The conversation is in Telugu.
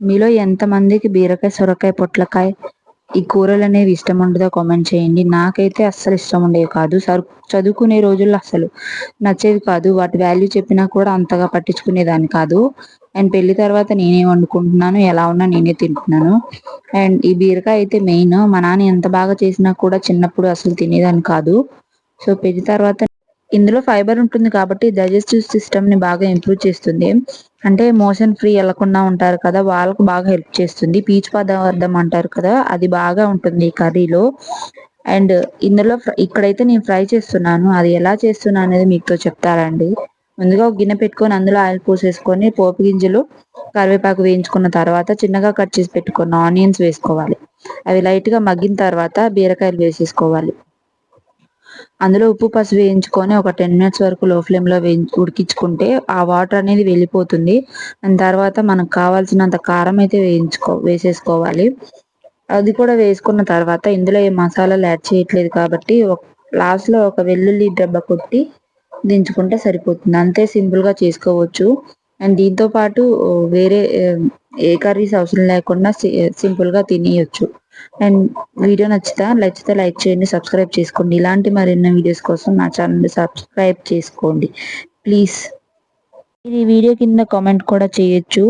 మీలో ఎంతమందికి బీరకాయ సొరకాయ పొట్లకాయ ఈ కూరలు అనేవి ఇష్టం ఉండదో కామెంట్ చేయండి. నాకైతే అస్సలు ఇష్టం ఉండేవి కాదు. సరు చదువుకునే రోజుల్లో అసలు నచ్చేవి కాదు. వాటి వాల్యూ చెప్పినా కూడా అంతగా పట్టించుకునేదాన్ని కాదు. అండ్ పెళ్ళి తర్వాత నేనే వండుకుంటున్నాను. ఎలా ఉన్నా నేనే తింటున్నాను. అండ్ ఈ బీరకాయ అయితే మెయిన్. మా నాన్న ఎంత బాగా చేసినా కూడా చిన్నప్పుడు అసలు తినేదాన్ని కాదు. సో పెళ్ళి తర్వాత ఇందులో ఫైబర్ ఉంటుంది కాబట్టి డైజెస్టివ్ సిస్టమ్ని బాగా ఇంప్రూవ్ చేస్తుంది. అంటే మోషన్ ఫ్రీ వెళ్ళకుండా ఉంటారు కదా వాళ్ళకు బాగా హెల్ప్ చేస్తుంది. పీచు పదార్థం అంటారు కదా అది బాగా ఉంటుంది కర్రీలో. అండ్ ఇందులో ఇక్కడైతే నేను ఫ్రై చేస్తున్నాను. అది ఎలా చేస్తున్నాను అనేది మీతో చెప్తారండి ముందుగా ఒక గిన్నె పెట్టుకొని అందులో ఆయిల్ పోసేసుకొని పోపు గింజలు కరివేపాకు వేయించుకున్న తర్వాత చిన్నగా కట్ చేసి పెట్టుకున్న ఆనియన్స్ వేసుకోవాలి. అవి లైట్గా మగ్గిన తర్వాత బీరకాయలు వేసేసుకోవాలి. అందులో ఉప్పు పసుపు వేయించుకొని ఒక టెన్ మినిట్స్ వరకు లో ఫ్లేమ్లో ఉడికించుకుంటే ఆ వాటర్ అనేది వెళ్ళిపోతుంది. దాని తర్వాత మనకు కావాల్సినంత కారం అయితే వేయించుకో వేసేసుకోవాలి. అది కూడా వేసుకున్న తర్వాత ఇందులో ఏ మసాలాలు యాడ్ చేయట్లేదు కాబట్టి లాస్ట్లో ఒక వెల్లుల్లి దెబ్బ కొట్టి దించుకుంటే సరిపోతుంది. అంతే సింపుల్గా చేసుకోవచ్చు. అండ్ దీంతో పాటు వేరే ఏ కర్రీస్ అవసరం లేకుండా సింపుల్గా అండ్ వీడియో నచ్చితే నచ్చితే లైక్ చేయండి సబ్స్క్రైబ్ చేసుకోండి. ఇలాంటి మరిన్ని వీడియోస్ కోసం నా ఛానల్ని సబ్స్క్రైబ్ చేసుకోండి. ప్లీజ్. ఈ వీడియో కింద కామెంట్ కూడా చేయొచ్చు.